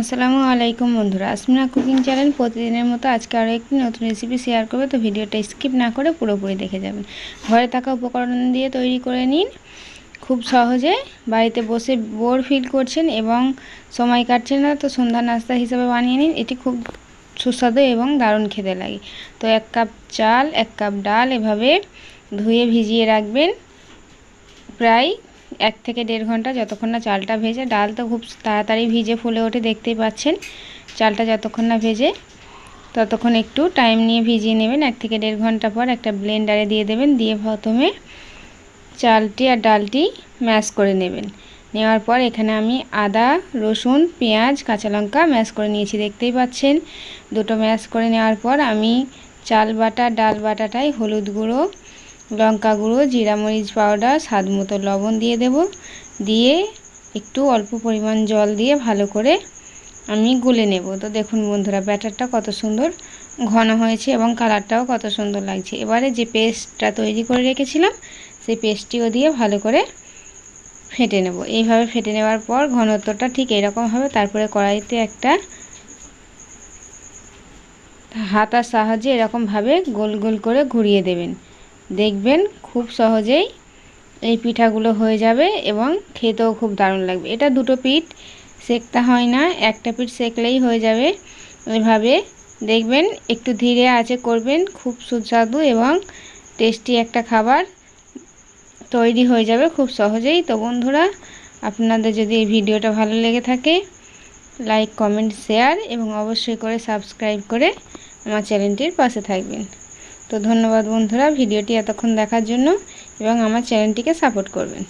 আসসালামু আলাইকুম বন্ধুরা, আসমিনা কুকিং চ্যানেল প্রতিদিনের মতো আজকে আরও একটি নতুন রেসিপি শেয়ার করবে, তো ভিডিওটা স্কিপ না করে পুরোপুরি দেখে যাবেন। ঘরে থাকা উপকরণ দিয়ে তৈরি করে নিন। খুব সহজে বাড়িতে বসে বোর ফিল করছেন এবং সময় কাটছে না, তো সন্ধ্যা নাস্তা হিসেবে বানিয়ে নিন। এটি খুব সুস্বাদু এবং দারুণ খেতে লাগে। তো এক কাপ চাল, এক কাপ ডাল এভাবে ধুয়ে ভিজিয়ে রাখবেন। প্রায় এক থেকে দেড় ঘণ্টা যতক্ষণ না চালটা ভেজে, ডাল তো খুব তাড়াতাড়ি ভিজে ফুলে ওঠে, দেখতেই পাচ্ছেন। চালটা যতক্ষণ না ভেজে, ততক্ষণ একটু টাইম নিয়ে ভিজিয়ে নেবেন। এক থেকে দেড় ঘণ্টা পর একটা ব্লেন্ডারে দিয়ে দেবেন, দিয়ে প্রথমে চালটি আর ডালটি ম্যাশ করে নেবেন। নেওয়ার পর এখানে আমি আদা, রসুন, পেঁয়াজ, কাঁচা লঙ্কা ম্যাশ করে নিয়েছি, দেখতেই পাচ্ছেন। দুটো ম্যাশ করে নেওয়ার পর আমি চাল বাটা, ডাল বাটাটাই হলুদ গুঁড়ো লঙ্কা গুঁড়ো জিরা মরিচ পাউডার, স্বাদ মতো লবণ দিয়ে দেব। দিয়ে একটু অল্প পরিমাণ জল দিয়ে ভালো করে আমি গুলে নেব। তো দেখুন বন্ধুরা, ব্যাটারটা কত সুন্দর ঘন হয়েছে এবং কালারটাও কত সুন্দর লাগছে। এবারে যে পেস্টটা তৈরি করে রেখেছিলাম, সেই পেস্টটিও দিয়ে ভালো করে ফেটে নেব। এইভাবে ফেটে নেওয়ার পর ঘনত্বটা ঠিক এরকম হবে। তারপরে কড়াইতে একটা হাতার সাহায্যে এরকমভাবে গোল গোল করে ঘুরিয়ে দেবেন। দেখবেন খুব সহজেই এই পিঠাগুলো হয়ে যাবে এবং খেতেও খুব দারুণ লাগবে। এটা দুটো পিঠ, সেকতে হয় না, একটা পিঠ সেকলেই হয়ে যাবে। এভাবে দেখবেন একটু ধীরে আছে করবেন, খুব সুস্বাদু এবং টেস্টি একটা খাবার তৈরি হয়ে যাবে খুব সহজেই। তো বন্ধুরা, আপনাদের যদি এই ভিডিওটা ভালো লেগে থাকে, লাইক, কমেন্ট, শেয়ার এবং অবশ্যই করে সাবস্ক্রাইব করে আমার চ্যানেলটির পাশে থাকবেন। তো ধন্যবাদ বন্ধুরা ভিডিওটি এতক্ষণ দেখার জন্য এবং আমার চ্যানেলটিকে সাপোর্ট করবেন।